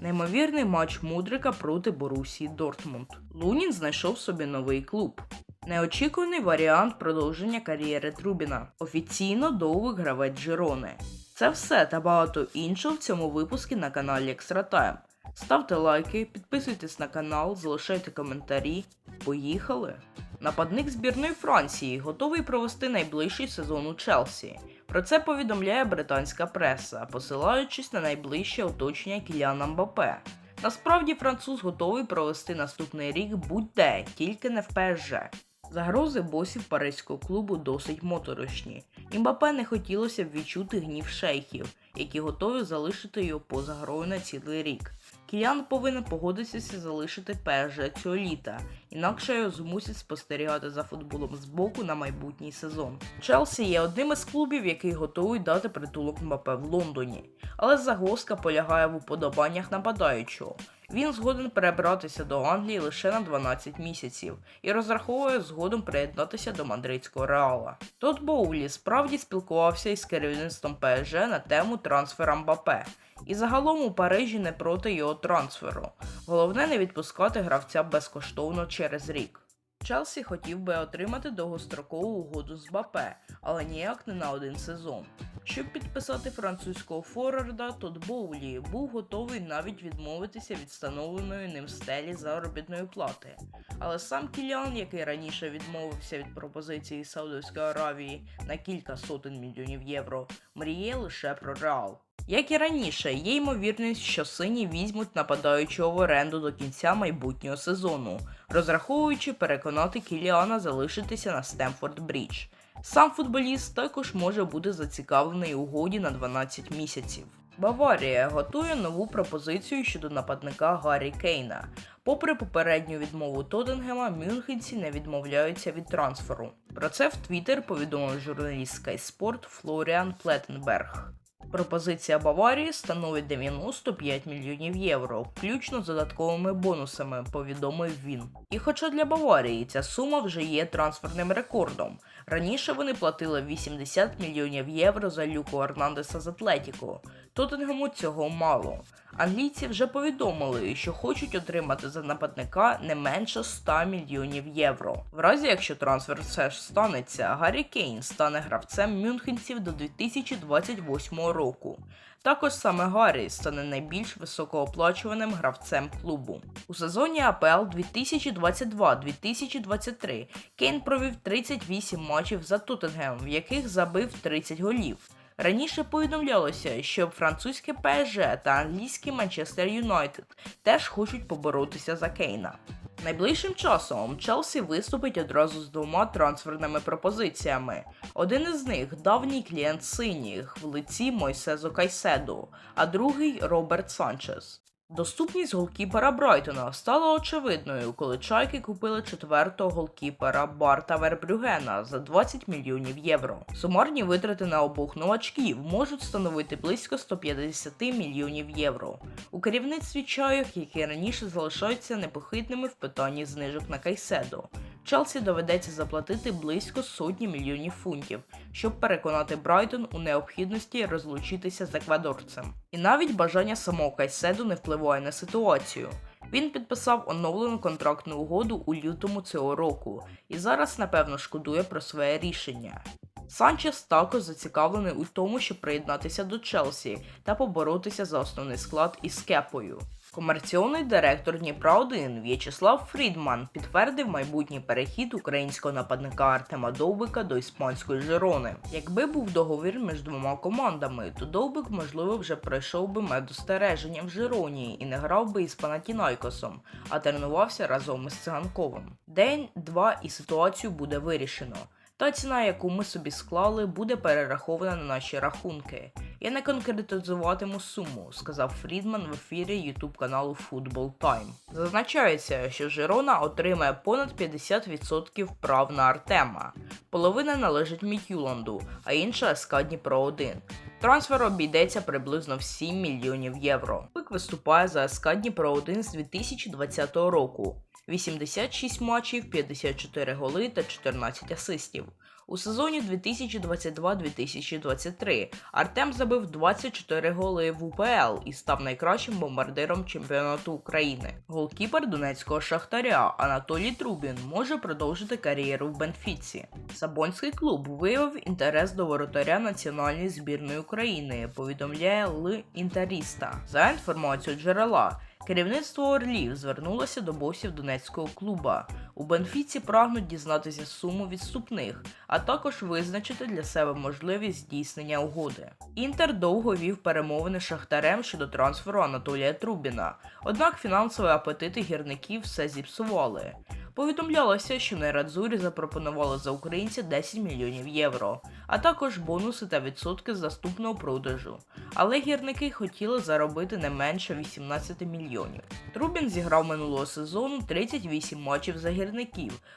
Неймовірний матч Мудрика проти Борусії Дортмунд. Лунін знайшов собі новий клуб. Неочікуваний варіант продовження кар'єри Трубіна. Офіційно довгий гравець Жирони. Це все та багато іншого в цьому випуску на каналі Time. Ставте лайки, підписуйтесь на канал, залишайте коментарі. Поїхали! Нападник збірної Франції готовий провести найближчий сезон у Челсі. Про це повідомляє британська преса, посилаючись на найближче оточення Кіліана Мбапе. Насправді француз готовий провести наступний рік будь-де, тільки не в ПСЖ. Загрози босів паризького клубу досить моторошні. І Мбапе не хотілося б відчути гнів шейхів, які готові залишити його поза грою на цілий рік. Кілян повинен погодитися залишити ПСЖ цього літа, інакше його змусять спостерігати за футболом збоку на майбутній сезон. Челсі є одним із клубів, який готовий дати притулок Мбапе в Лондоні, але загвоздка полягає в уподобаннях нападаючого. Він згоден перебратися до Англії лише на 12 місяців і розраховує згодом приєднатися до мадридського реала. Тот Боулі справді спілкувався із керівництвом ПСЖ на тему трансфера Мбапе, і загалом у Парижі не проти його трансферу. Головне не відпускати гравця безкоштовно через рік. Челсі хотів би отримати довгострокову угоду з Бапе, але ніяк не на один сезон. Щоб підписати французького форварда, Тот Боулі був готовий навіть відмовитися від встановленої ним стелі заробітної плати. Але сам Кілян, який раніше відмовився від пропозиції Саудовської Аравії на кілька сотень мільйонів євро, мріє лише про Реал. Як і раніше, є ймовірність, що сині візьмуть нападаючого в оренду до кінця майбутнього сезону, розраховуючи переконати Кіліана залишитися на Стемфорд Брідж. Сам футболіст також може бути зацікавлений угоді на 12 місяців. Баварія готує нову пропозицію щодо нападника Гаррі Кейна. Попри попередню відмову Тоттенгема, мюнхенці не відмовляються від трансферу. Про це в Твіттер повідомив журналіст Sky Sport Флоріан Плеттенберг. Пропозиція Баварії становить 95 мільйонів євро, включно з додатковими бонусами, повідомив він. І хоча для Баварії ця сума вже є трансферним рекордом. Раніше вони платили 80 мільйонів євро за Люку Арнандеса з Атлетіко. Тоттенгему цього мало. Англійці вже повідомили, що хочуть отримати за нападника не менше 100 мільйонів євро. В разі якщо трансфер все ж станеться, Гаррі Кейн стане гравцем мюнхенців до 2028 року. Також саме Гаррі стане найбільш високооплачуваним гравцем клубу. У сезоні АПЛ 2022-2023 Кейн провів 38 матчів за Тоттенгем, в яких забив 30 голів. Раніше повідомлялося, що французьке ПСЖ та англійський Манчестер Юнайтед теж хочуть поборотися за Кейна. Найближчим часом Челсі виступить одразу з двома трансферними пропозиціями. Один із них давній клієнт синіх в лиці Мойсезо Кайседу, а другий Роберт Санчес. Доступність голкіпера Брайтона стала очевидною, коли чайки купили четвертого голкіпера Барта Вербрюгена за 20 мільйонів євро. Сумарні витрати на обох новачків можуть становити близько 150 мільйонів євро. У керівництві чайок, які раніше залишаються непохитними в питанні знижок на Кайседо. Челсі доведеться заплатити близько сотні мільйонів фунтів, щоб переконати Брайтон у необхідності розлучитися з еквадорцем. І навіть бажання самого Кайседу не впливає на ситуацію. Він підписав оновлену контрактну угоду у лютому цього року і зараз, напевно, шкодує про своє рішення. Санчес також зацікавлений у тому, щоб приєднатися до Челсі та поборотися за основний склад із кепою. Комерційний директор Дніпра 1 В'ячеслав Фрідман підтвердив майбутній перехід українського нападника Артема Довбика до іспанської Жирони. Якби був договір між двома командами, то Довбик, можливо, вже пройшов би медостереження в Жироні і не грав би із Панатінайкосом, а тренувався разом із Циганковим. День-два і ситуацію буде вирішено. Та ціна, яку ми собі склали, буде перерахована на наші рахунки. Я не конкретизуватиму суму, сказав Фрідман в ефірі ютуб каналу Football Time. Зазначається, що Жирона отримає понад 50% прав на Артема. Половина належить Мітюланду, а інша СК Дніпро 1. Трансфер обійдеться приблизно в 7 мільйонів євро. Пик виступає за СК Дніпро 1 з 2020 року. 86 матчів, 54 голи та 14 асистів. У сезоні 2022-2023 Артем забив 24 голи в УПЛ і став найкращим бомбардиром чемпіонату України. Голкіпер донецького шахтаря Анатолій Трубін може продовжити кар'єру в Бенфіці. Сабонський клуб виявив інтерес до воротаря національної збірної України. Повідомляє Л Інтеріста. За інформацією джерела. Керівництво Орлів звернулося до босів донецького клуба. У Бенфіці прагнуть дізнатися суму відступних, а також визначити для себе можливість здійснення угоди. Інтер довго вів перемовини шахтарем щодо трансферу Анатолія Трубіна, однак фінансові апетити гірників все зіпсували. Повідомлялося, що Нерадзурі запропонували за українця 10 мільйонів євро, а також бонуси та відсотки з наступного продажу. Але гірники хотіли заробити не менше 18 мільйонів. Трубін зіграв минулого сезону 38 матчів за гірників,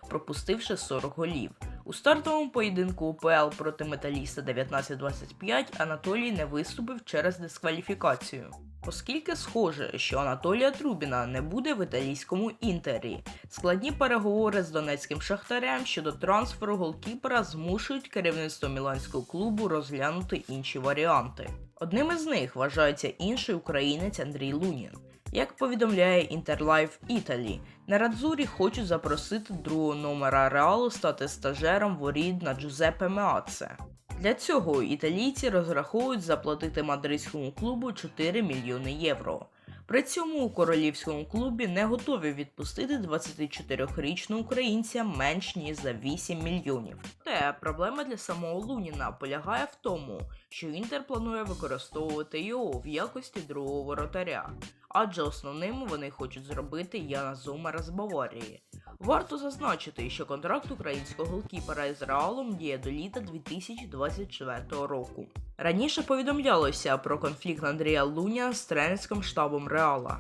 пропустивши 40 голів. У стартовому поєдинку УПЛ проти металіста 19-25 Анатолій не виступив через дискваліфікацію. Оскільки схоже, що Анатолія Трубіна не буде в італійському інтері, складні переговори з донецьким шахтарем щодо трансферу голкіпера змушують керівництво міланського клубу розглянути інші варіанти. Одним із них вважається інший українець Андрій Лунін. Як повідомляє Interlife Italy, на Радзурі хочуть запросити другого номера Реалу стати стажером воріт на Джузеппе Меаце. Для цього італійці розраховують заплатити мадридському клубу 4 мільйони євро. При цьому у королівському клубі не готові відпустити 24-річного українця менш ніж за 8 мільйонів. Те проблема для самого Луніна полягає в тому, що Інтер планує використовувати його в якості другого воротаря, адже основним вони хочуть зробити Яна Зумера з Баварії. Варто зазначити, що контракт українського голкіпера із Реалом діє до літа 2024 року. Раніше повідомлялося про конфлікт Андрія Луня з тренерським штабом Реала.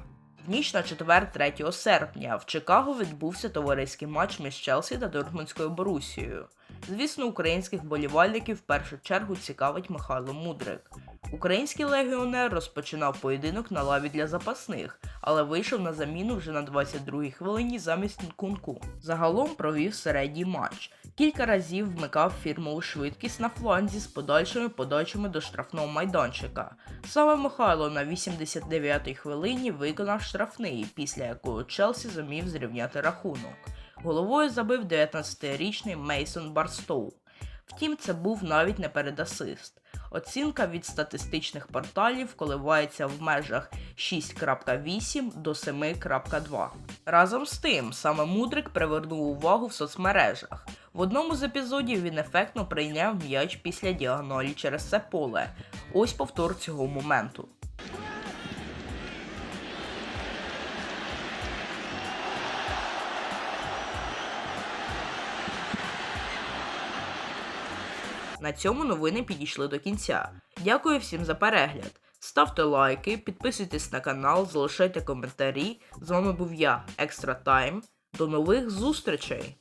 В ніч на четвер 3 серпня в Чикаго відбувся товариський матч між Челсі та Дортмундською Борусією. Звісно, українських болівальників в першу чергу цікавить Михайло Мудрик. Український легіонер розпочинав поєдинок на лаві для запасних, але вийшов на заміну вже на 22-й хвилині замість Нкунку. Загалом провів середній матч. Кілька разів вмикав фірмову швидкість на фланзі з подальшими подачами до штрафного майданчика. Саме Михайло на 89-й хвилині виконав штрафний, після якого Челсі зумів зрівняти рахунок. Головою забив 19-річний Мейсон Барстоу. Втім, це був навіть не передасист. Оцінка від статистичних порталів коливається в межах 6.8 до 7.2. Разом з тим, саме Мудрик привернув увагу в соцмережах. В одному з епізодів він ефектно прийняв м'яч після діагоналі через це поле. Ось повтор цього моменту. На цьому новини підійшли до кінця. Дякую всім за перегляд. Ставте лайки, підписуйтесь на канал, залишайте коментарі. З вами був я, Екстра Тайм. До нових зустрічей!